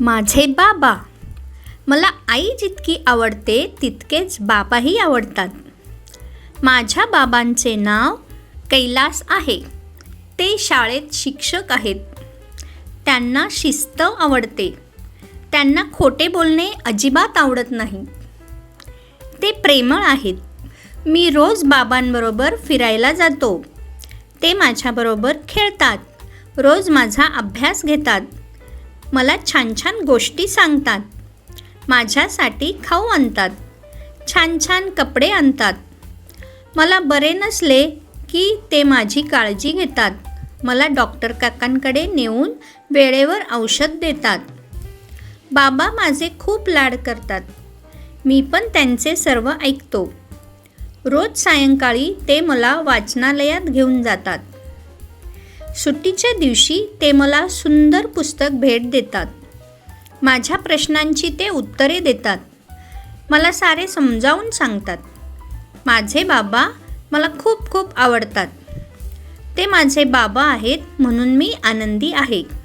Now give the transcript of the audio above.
माझे बाबा. मला आई जितकी आवडते तितकेच बाबाही आवडतात. माझ्या बाबांचे नाव कैलास आहे. ते शाळेत शिक्षक आहेत. त्यांना शिस्त आवडते. त्यांना खोटे बोलणे अजिबात आवडत नाही. ते प्रेमळ आहेत. मी रोज बाबांबरोबर फिरायला जातो. ते माझ्याबरोबर खेळतात. रोज माझा अभ्यास घेतात. मला छान छान गोष्टी सांगतात. माझ्यासाठी खाऊ आणतात. छान छान कपडे आणतात. मला बरे नसले की ते माझी काळजी घेतात. मला डॉक्टर काकांकडे नेऊन वेळेवर औषध देतात. बाबा माझे खूप लाड करतात. मी पण त्यांचे सर्व ऐकतो. रोज सायंकाळी ते मला वाचनालयात घेऊन जातात. सुट्टीच्या दिवशी ते मला सुंदर पुस्तक भेट देतात. माझ्या प्रश्नांची ते उत्तरे देतात. मला सारे समजावून सांगतात. माझे बाबा मला खूप खूप आवडतात. ते माझे बाबा आहेत म्हणून मी आनंदी आहे.